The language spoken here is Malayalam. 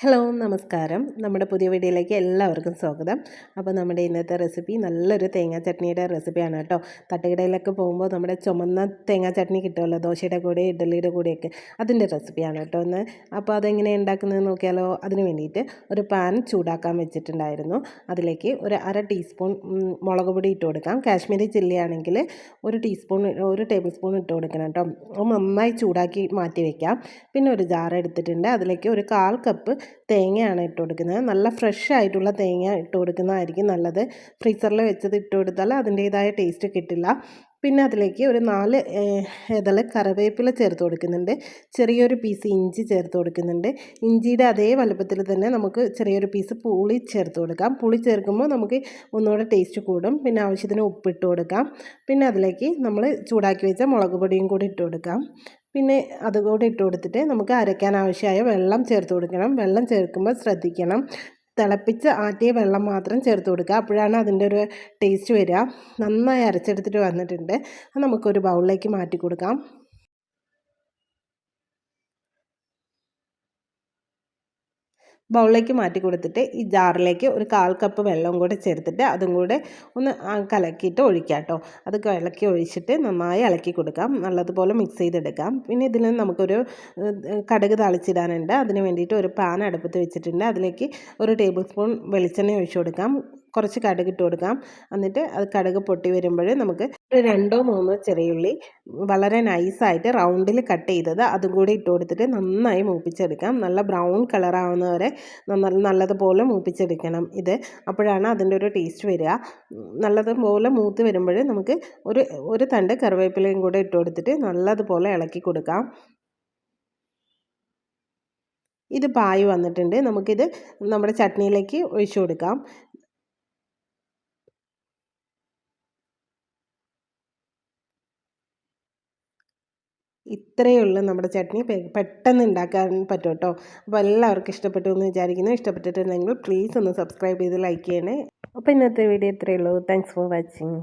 ഹലോ നമസ്കാരം. നമ്മുടെ പുതിയ വീഡിയോയിലേക്ക് എല്ലാവർക്കും സ്വാഗതം. അപ്പോൾ നമ്മുടെ ഇന്നത്തെ റെസിപ്പി നല്ലൊരു തേങ്ങാ ചട്നിയുടെ റെസിപ്പിയാണ് കേട്ടോ. തട്ടുകടയിലൊക്കെ പോകുമ്പോൾ നമ്മുടെ ചുമന്ന തേങ്ങാ ചട്നി കിട്ടുമല്ലോ ദോശയുടെ കൂടെ ഇഡ്ഡലിയുടെ കൂടെയൊക്കെ. അതിന്റെ റെസിപ്പിയാണ് കേട്ടോ ഒന്ന് അപ്പോൾ അതെങ്ങനെ ഉണ്ടാക്കുന്നത് നോക്കിയാലോ? അതിന് വേണ്ടിയിട്ട് ഒരു പാൻ ചൂടാക്കാൻ വെച്ചിട്ടുണ്ടായിരുന്നു. അതിലേക്ക് ഒരു അര ടീസ്പൂൺ മുളക് പൊടി ഇട്ട് കൊടുക്കാം. കാശ്മീരി ചില്ലി ആണെങ്കിൽ ഒരു ടീസ്പൂൺ ഒരു ടേബിൾ സ്പൂൺ ഇട്ട് കൊടുക്കണം കേട്ടോ. നന്നായി ചൂടാക്കി മാറ്റി വയ്ക്കാം പിന്നെ ഒരു ജാർ എടുത്തിട്ടുണ്ട്. അതിലേക്ക് ഒരു കാൽ കപ്പ് തേങ്ങയാണ് ഇട്ട് കൊടുക്കുന്നത് നല്ല ഫ്രഷ് ആയിട്ടുള്ള തേങ്ങ ഇട്ട് കൊടുക്കുന്നതായിരിക്കും നല്ലത്. ഫ്രീസറിൽ വെച്ചത് ഇട്ട് കൊടുത്താൽ അതിന്റേതായ ടേസ്റ്റ് കിട്ടില്ല. പിന്നെ അതിലേക്ക് ഒരു നാല് ഇതൾ കറിവേപ്പില ചേർത്ത് കൊടുക്കുന്നുണ്ട്. ചെറിയൊരു പീസ് ഇഞ്ചി ചേർത്ത് കൊടുക്കുന്നുണ്ട്. ഇഞ്ചിയുടെ അതേ വലുപ്പത്തിൽ തന്നെ നമുക്ക് ചെറിയൊരു പീസ് പുളി ചേർത്ത് കൊടുക്കാം. പുളി ചേർക്കുമ്പോൾ നമുക്ക് ഒന്നുകൂടെ ടേസ്റ്റ് കൂടും. പിന്നെ ആവശ്യത്തിന് ഉപ്പിട്ട് കൊടുക്കാം. പിന്നെ അതിലേക്ക് നമ്മൾ ചൂടാക്കി വെച്ച മുളക് പൊടിയും കൂടി ഇട്ട് കൊടുക്കാം. പിന്നെ അതുകൂടി ഇട്ട് കൊടുത്തിട്ട് നമുക്ക് അരയ്ക്കാൻ ആവശ്യമായ വെള്ളം ചേർത്ത് കൊടുക്കണം. വെള്ളം ചേർക്കുമ്പോൾ ശ്രദ്ധിക്കണം. തിളപ്പിച്ച് ആറ്റിയ വെള്ളം മാത്രം ചേർത്ത് കൊടുക്കുക. അപ്പോഴാണ് അതിന്റെ ഒരു ടേസ്റ്റ് വരിക. നന്നായി അരച്ചെടുത്തിട്ട് വന്നിട്ടുണ്ട്. അത് നമുക്കൊരു ബൗളിലേക്ക് മാറ്റി കൊടുക്കാം. ബൗളിലേക്ക് മാറ്റി കൊടുത്തിട്ട് ഈ ജാറിലേക്ക് ഒരു കാൽ കപ്പ് വെള്ളം കൂടെ ചേർത്തിട്ട് അതും കൂടെ ഒന്ന് കലക്കിയിട്ട് ഒഴിക്കാം കേട്ടോ അത് ഇളക്കി ഒഴിച്ചിട്ട് നന്നായി ഇളക്കി കൊടുക്കാം. നല്ലതുപോലെ മിക്സ് ചെയ്തെടുക്കാം. പിന്നെ ഇതിൽ നമുക്കൊരു കടുക് തളിച്ചിടാനുണ്ട്. അതിന് വേണ്ടിയിട്ട് ഒരു പാൻ അടുപ്പത്ത് വെച്ചിട്ടുണ്ട്. അതിലേക്ക് ഒരു ടേബിൾ സ്പൂൺ വെളിച്ചെണ്ണ ഒഴിച്ചു കൊടുക്കാം. കുറച്ച് കടുക് ഇട്ട് കൊടുക്കാം. എന്നിട്ട് അത് കടുക് പൊട്ടി വരുമ്പോൾ നമുക്ക് ഒരു രണ്ടോ മൂന്നോ ചെറിയുള്ളി വളരെ നൈസായിട്ട് റൗണ്ടിൽ കട്ട് ചെയ്തത്. അതും കൂടി ഇട്ട് കൊടുത്തിട്ട് നന്നായി മൂപ്പിച്ചെടുക്കാം. നല്ല ബ്രൗൺ കളറാവുന്നവരെ നല്ലതുപോലെ മൂപ്പിച്ചെടുക്കണം ഇത്. അപ്പോഴാണ് അതിന്റെ ഒരു ടേസ്റ്റ് വരിക. നല്ലതുപോലെ മൂത്ത് വരുമ്പോൾ നമുക്ക് ഒരു ഒരു തണ്ട് കറിവേപ്പിലയും കൂടെ ഇട്ട് കൊടുത്തിട്ട് നല്ലതുപോലെ ഇളക്കി കൊടുക്കാം. ഇത് പായ് വന്നിട്ടുണ്ട്. നമുക്കിത് നമ്മുടെ ചട്നിയിലേക്ക് ഒഴിച്ചു കൊടുക്കാം. ഇത്രയേ ഉള്ളൂ നമ്മുടെ ചട്നി. പെട്ടെന്ന് ഉണ്ടാക്കാൻ പറ്റും കേട്ടോ അപ്പോൾ എല്ലാവർക്കും ഇഷ്ടപ്പെട്ടു എന്ന് വിചാരിക്കുന്നു. ഇഷ്ടപ്പെട്ടിട്ടുണ്ടെങ്കിൽ പ്ലീസ് ഒന്ന് സബ്സ്ക്രൈബ് ചെയ്ത് ലൈക്ക് ചെയ്യണേ. അപ്പോൾ ഇന്നത്തെ വീഡിയോ ഇത്രയേ ഉള്ളൂ താങ്ക്സ് ഫോർ വാച്ചിങ്